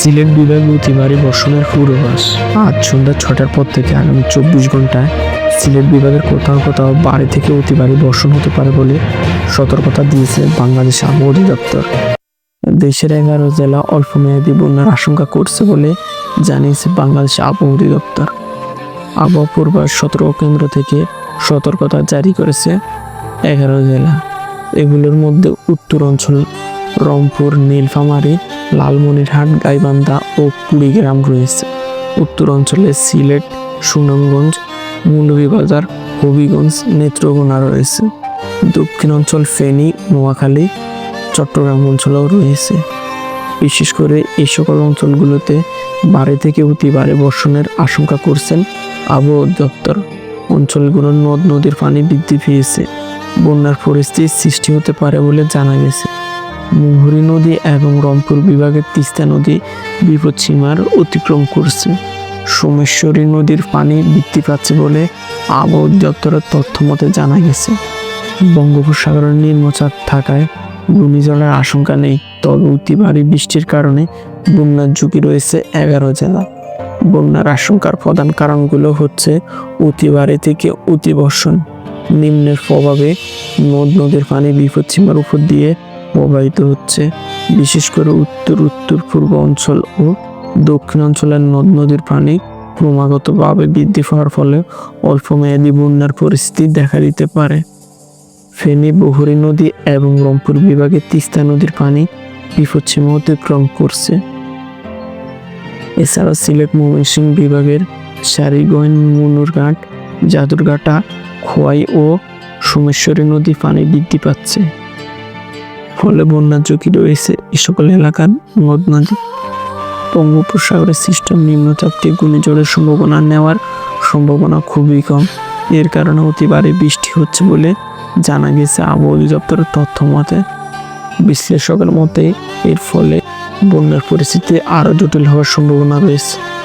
সিলেট বিভাগে অতি ভারী বর্ষণের পূর্বাভাস। আজ সন্ধ্যা ছটার পর থেকে আগামী চব্বিশ ঘন্টায় সিলেট বিভাগের কোথাও কোথাও বাড়ি থেকে অতি ভারী বর্ষণ হতে পারে বলে সতর্কতা দিয়েছে বাংলাদেশ আবহাওয়া অধিদপ্তর। দেশের এগারো জেলা অল্প মেয়াদী বন্যার আশঙ্কা করছে বলে জানিয়েছে বাংলাদেশ আবহাওয়া অধিদপ্তর। আবহাওয়া পূর্বাস সতর্ক কেন্দ্র থেকে সতর্কতা জারি করেছে এগারো জেলা। এগুলোর মধ্যে উত্তর অঞ্চল রংপুর, নীলফামারী লালমনিরহাট, গাইবান্ধা ও কুড়িগ্রাম রয়েছে। উত্তর অঞ্চলে সিলেট, সুনামগঞ্জ মৌলভীবাজার হবিগঞ্জ, নেত্রকোনা রয়েছে। দক্ষিণ অঞ্চল ফেনী, নোয়াখালী, চট্টগ্রাম অঞ্চলেও রয়েছে। বিশেষ করে এই সকল অঞ্চলগুলোতে বাড়ি থেকে অতি ভারী বর্ষণের আশঙ্কা করছেন আবহাওয়া দপ্তর অঞ্চলগুলোর নদ নদীর পানি বৃদ্ধি পেয়েছে। বন্যার পরিস্থিতির সৃষ্টি হতে পারে বলে জানা গেছে। মুহুরী নদী এবং রংপুর বিভাগের তিস্তা নদী বিপদসীমার অতিক্রম করছে। সোমেশ্বরী নদীর পানি বৃদ্ধি পাচ্ছে বলে আবহাওয়া দপ্তরের তথ্য মতে জানা গেছে। বঙ্গোপসাগরের নিম্নচাপ থাকায় ঘূর্ণিঝড়ের আশঙ্কা নেই, তবে অতি ভারী বৃষ্টির কারণে বন্যার ঝুঁকি রয়েছে এগারো জেলা। বন্যার আশঙ্কার প্রধান কারণগুলো হচ্ছে অতি ভারী থেকে অতিবর্ষণ নিম্নের প্রভাবে নদ নদীর পানি বিপদসীমার উপর দিয়ে প্রবাহিত হচ্ছে, বিশেষ করে উত্তর উত্তর, পূর্ব অঞ্চল ও দক্ষিণ অঞ্চলের নদ নদীর পানি ক্রমাগতভাবে বৃদ্ধি পাওয়ার ফলে অল্প মেয়াদী বন্যার পরিস্থিতি দেখা দিতে পারে। ফেনী, বহুরী নদী এবং রংপুর বিভাগে তিস্তা নদীর পানি বিপদসীমা অতিক্রম করছে। এছাড়া সিলেট, ময়মনসিংহ বিভাগের সারিগঞ্জ, মুনুরঘাট, জাদুরঘাটা, খোয়াই ও সোমেশ্বরী নদী পানি বৃদ্ধি পাচ্ছে। ফলে বন্যার ঝুঁকি রয়েছে এই সকল এলাকার নদ নদী। বঙ্গোপসাগরের সিস্টেম নিম্নচাপটি ঘূর্ণিঝড়ের সম্ভাবনা নেওয়ার সম্ভাবনা খুবই কম। এর কারণে অতি বৃষ্টি হচ্ছে বলে জানা গেছে আবহাওয়া অধিদপ্তরের তথ্য মতে। বিশ্লেষকের মতে এর ফলে বন্যার পরিস্থিতি আরও জটিল হওয়ার সম্ভাবনা রয়েছে।